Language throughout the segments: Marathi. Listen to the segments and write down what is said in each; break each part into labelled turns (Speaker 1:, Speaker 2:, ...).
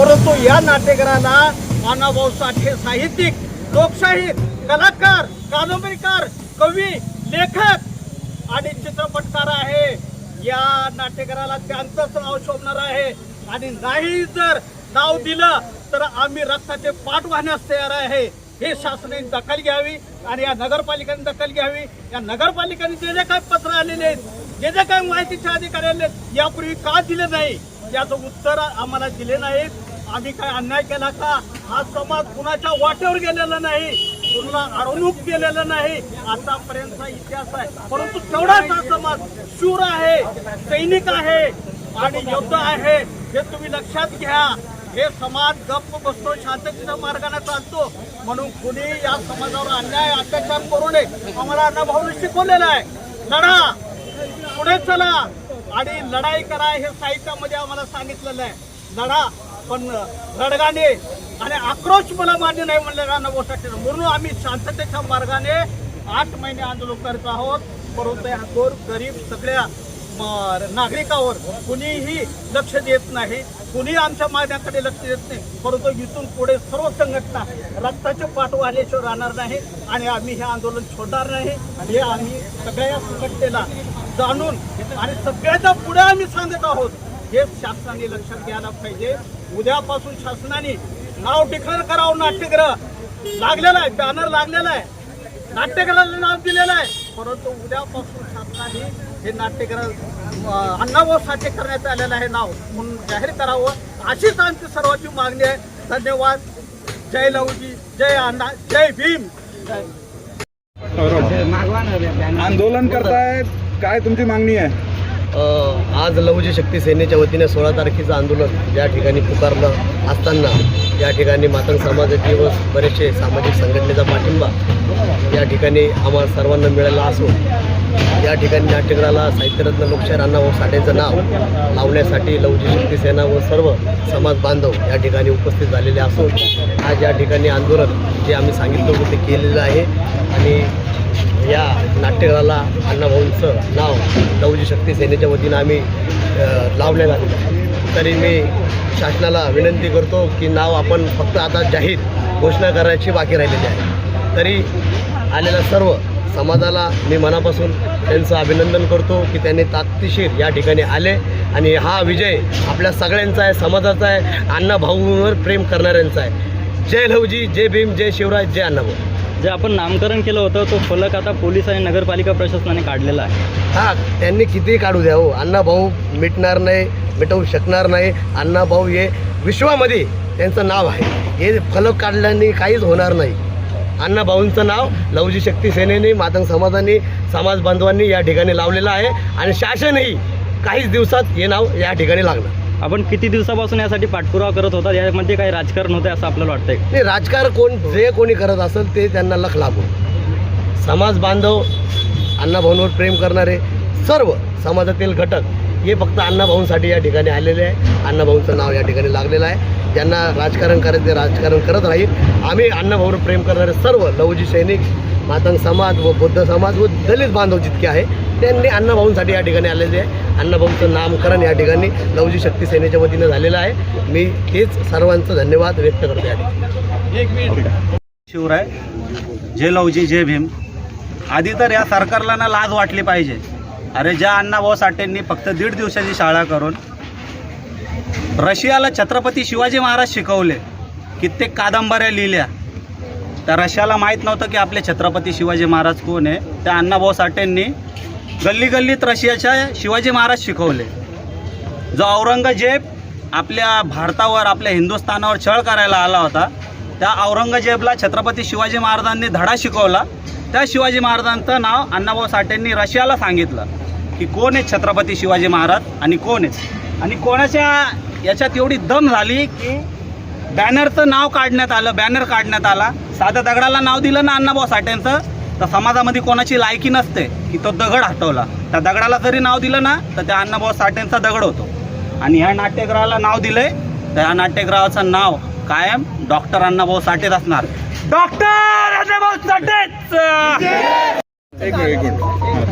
Speaker 1: परंतु या नाट्यगृहाला अण्णाभाऊ साठे साहित्यिक लोकशाहीर कलाकार कादंबरीकार कवी लेखक आणि चित्रपटकार आहे. या नाट्यगृहाला त्यांचंच नाव शोभणार आहे. आणि नाही जर नाव दिलं तर आम्ही रक्ताचे पाठ वाहण्यास तयार आहे. हे शासनाने दखल घ्यावी आणि या नगरपालिकेने दखल घ्यावी. या नगरपालिकेने जे जे काही पत्र आलेले आहेत जे जे काही माहितीच्या अधिकारी आले आहेत, यापूर्वी का दिले नाही? याचं उत्तर आम्हाला दिले नाहीत. आम्ही काय अन्याय केला का? हा समाज कुणाच्या वाटेवर गेलेला नाही. कुणाला अडवणूक केलेलं नाही. आतापर्यंतचा इतिहास आहे. परंतु तेवढाच हा समाज शूर आहे सैनिक आहे आणि योद्धा आहे. हे तुम्ही लक्षात घ्या. हे समाज गप्प बसतो शांततेच्या मार्गाने चालतो. म्हणून कुणी या समाजावर अन्याय अत्याचार करू नये. आम्हाला अण्णाभाऊने शिकवलेलं आहे. लढा. पुढे चला. आणि लढाई करा हे साहित्यामध्ये आम्हाला सांगितलेलं आहे. लढा. पण रडगाने आणि आक्रोश मला मान्य नाही म्हणलेला नवसाठी म्हणून आम्ही शांततेच्या मार्गाने आठ महिने आंदोलन करत आहोत. परंतु हा गोर गरीब सगळ्या नागरिकावर कुणीही लक्ष देत नाही. कुणी आमच्या मागण्याकडे लक्ष देत नाही. परंतु इथून पुढे सर्व संघटना रक्ताचे पाठ राहणार नाही आणि आम्ही हे आंदोलन सोडणार नाही. हे आम्ही सगळ्या संघटनेला जाणून आणि सगळ्याच्या पुढे आम्ही सांगत आहोत. हे शासनाने लक्षात घ्यायला पाहिजे. उद्यापासून शासनाने नाव ठिकाण करावं नाट्यगृह लागलेलं आहे बॅनर लागलेला आहे. नाट्यग्रहाला नाव दिलेलं आहे. परंतु उद्यापासून शासनाने हे नाट्यग्रह अण्णाभाऊ साठे करण्यात आलेलं आहे नाव म्हणून जाहीर करावं. अशीच आमची सर्वांची मागणी आहे. धन्यवाद. जय लवजी जय अण्णा जय भीम. जय
Speaker 2: आंदोलन करतायत काय तुमची मागणी आहे?
Speaker 3: आज लवजी शक्ती सेनेच्या वतीने सोळा तारखेचं आंदोलन या ठिकाणी पुकारलं असताना या ठिकाणी मातंग समाजाची व बरेचसे सामाजिक संघटनेचा पाठिंबा या ठिकाणी आम्हाला सर्वांना मिळाला असून या ठिकाणी नाट्यगृहाला साहित्यरत्न लोकशाहीर अण्णाभाऊ साठेचं नाव लावण्यासाठी लवजी शक्ती सेना व सर्व समाज बांधव या ठिकाणी उपस्थित झालेले असून आज या ठिकाणी आंदोलन जे आम्ही सांगितलं होतं ते केलेलं आहे. आणि या नाट्यगृहाला अण्णाभाऊंचं नाव नवजी शक्ती सेनेच्या वतीनं आम्ही लावलेलं आहे. तरी मी शासनाला विनंती करतो की नाव आपण फक्त आता जाहीर घोषणा करायची बाकी राहिलेली आहे. तरी आलेल्या सर्व समाजाला मी मनापासून त्यांचं अभिनंदन करतो की त्यांनी ताकदीशीर या ठिकाणी आले आणि हा विजय आपल्या सगळ्यांचा आहे समाजाचा आहे अण्णाभाऊंवर प्रेम करणाऱ्यांचा आहे. जय लवजी जय भीम जय शिवराज जय अण्णाभाऊ.
Speaker 4: जे आपण नामकरण केलं होतं तो फलक आता पोलीस आणि नगरपालिका प्रशासनाने काढलेला आहे.
Speaker 3: हा त्यांनी कितीही काढू द्या हो. अण्णा भाऊ मिटणार नाही मिटवू शकणार नाही. अण्णाभाऊ हे विश्वामध्ये त्यांचं नाव आहे. हे फलक काढल्याने काहीच होणार नाही. अण्णाभाऊंचं नाव लवजी शक्ती सेनेने मातंग समाजाने समाज बांधवांनी या ठिकाणी लावलेलं आहे. आणि शासनही काहीच दिवसात हे नाव या ठिकाणी लागणार.
Speaker 4: आपण किती दिवसापासून यासाठी पाठपुरावा करत होता? यामध्ये काही राजकारण होतं असं आपल्याला वाटतंय.
Speaker 3: नाही राजकारण कोण जे कोणी करत असेल ते त्यांना लख लागू समाज बांधव अण्णाभाऊंवर प्रेम करणारे सर्व समाजातील घटक हे फक्त अण्णाभाऊंसाठी या ठिकाणी आलेले आहे. अण्णाभाऊंचं नाव या ठिकाणी लागलेलं आहे. ज्यांना राजकारण करायचं ते राजकारण करत राहील. आम्ही अण्णाभाऊवर प्रेम करणारे सर्व लवजी सैनिक मातंग समाज व बौद्ध समाज व दलित बांधव जितके आहे त्यांनी अण्णाभाऊंसाठी या ठिकाणी आलेले आहे. अण्णाभाऊंचं नामकरण या ठिकाणी लवजी शक्ती सेनेच्या वतीनं झालेलं आहे. मी तेच सर्वांचं धन्यवाद व्यक्त करतो या ठिकाणी.
Speaker 5: शिवराय जय लवजी जय भीम. आधी तर या सरकारला ना लाज वाटली पाहिजे. अरे ज्या अण्णाभाऊ साठेंनी फक्त दीड दिवसाची शाळा करून रशियाला छत्रपती शिवाजी महाराज शिकवले कित्येक कादंबऱ्या लिहिल्या. त्या रशियाला माहीत नव्हतं की आपले छत्रपती शिवाजी महाराज कोण आहे. त्या अण्णाभाऊ साठेंनी गल्ली गल्लीत रशियाच्या शिवाजी महाराज शिकवले. जो औरंगजेब आपल्या भारतावर आपल्या हिंदुस्थानावर छळ करायला आला होता त्या औरंगजेबला छत्रपती शिवाजी महाराजांनी धडा शिकवला. त्या शिवाजी महाराजांचं नाव अण्णाभाऊ साठेंनी रशियाला सांगितलं की कोण आहेत छत्रपती शिवाजी महाराज आणि कोण आहेत आणि कोणाच्या याच्यात एवढी दम झाली की बॅनरचं नाव काढण्यात आलं बॅनर काढण्यात आला. साध्या दगडाला नाव दिलं ना अण्णाभाऊ साठेंचं. तर समाजामध्ये कोणाची लायकी नसते की तो दगड हटवला. त्या दगडाला जरी नाव दिलं ना तर त्या अण्णाभाऊ साठेंचा दगड होतो. आणि ह्या नाट्यगृहाला नाव दिलंय तर ह्या नाट्यगृहाचं नाव कायम डॉक्टर अण्णाभाऊ साठेच असणार. डॉक्टर अण्णाभाऊ साठेच!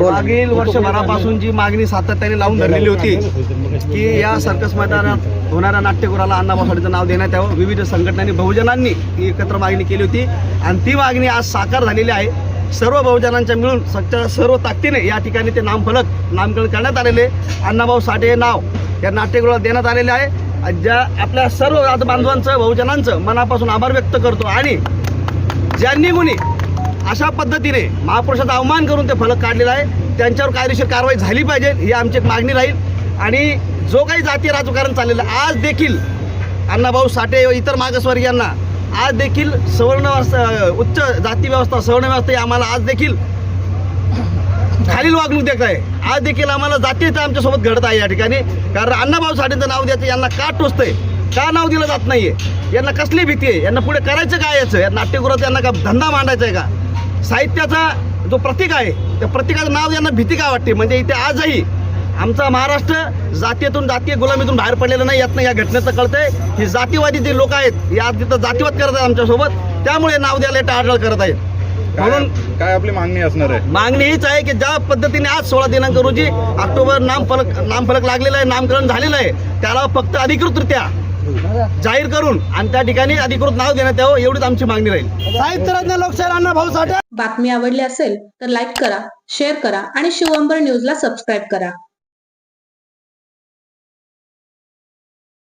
Speaker 6: मागील वर्षभरापासून जी मागणी सातत्याने लावून धरलेली होती की या सर्कस मैदानात होणाऱ्या नाट्यगृहाला अण्णाभाऊ साठेचं नाव देण्यात यावं. विविध संघटनांनी बहुजनांनी ही एकत्र मागणी केली होती. आणि ती मागणी आज साकार झालेली आहे. सर्व बहुजनांच्या मिळून सच्च्या सर्व ताकदीने या ठिकाणी ते नामफलक नामकरण करण्यात आलेले अण्णाभाऊ साठे हे नाव या नाट्यगृहात देण्यात आलेले आहे. ज्या आपल्या सर्व बांधवांचं बहुजनांचं मनापासून आभार व्यक्त करतो आणि ज्यांनी कोणी अशा पद्धतीने महापुरुषाचा अवमान करून ते फलक काढलेला आहे त्यांच्यावर कायदेशीर कारवाई झाली पाहिजे ही आमची एक मागणी राहील. आणि जो काही जातीय राजकारण चाललेलं आहे, आज देखील अण्णाभाऊ साठे व इतर मागासवर्गीयांना आज देखील सवर्ण उच्च जाती व्यवस्था सवर्ण व्यवस्था ही आम्हाला आज देखील खालील वागणूक देत आहे. आज देखील आम्हाला जातीयता आमच्यासोबत घडत आहे या ठिकाणी. कारण अण्णाभाऊ साठेंचं नाव द्यायचं यांना का टोचतंय? का नाव दिलं जात नाहीये? यांना कसली भीती आहे? यांना पुढे करायचं काय याचं? या नाट्यगृहात यांना का धंदा मांडायचा आहे का? साहित्याचा जो प्रतीक आहे त्या प्रतीकाचं नाव यांना भीती का वाटते? म्हणजे इथे आजही आमचा महाराष्ट्र जातीयतून जातीय गुलामीतून बाहेर पडलेलं नाही यातनं या घटनेचं कळतंय. हे जातीवादी जे लोक आहेत या तिथं जातीवाद करत आहेत आमच्यासोबत त्यामुळे नाव द्यायला टाळाटाळ करत आहेत. म्हणून
Speaker 2: काय आपली मागणी असणार आहे?
Speaker 6: मागणी हीच आहे की ज्या पद्धतीने आज सोळा दिनांक रोजी ऑक्टोबर नामफलक नामफलक लागलेला आहे नामकरण झालेलं आहे त्याला फक्त अधिकृतरित्या जाहीर करून आणि त्या ठिकाणी अधिकृत नाव देण्यात यावं एवढीच आमची मागणी राहील.
Speaker 7: साहित्यरत्न लोकशाहीर अण्णाभाऊ साठे.
Speaker 8: बातमी आवडली असेल तर लाईक करा शेअर करा आणि शिवंबर न्यूजला सबस्क्राईब करा.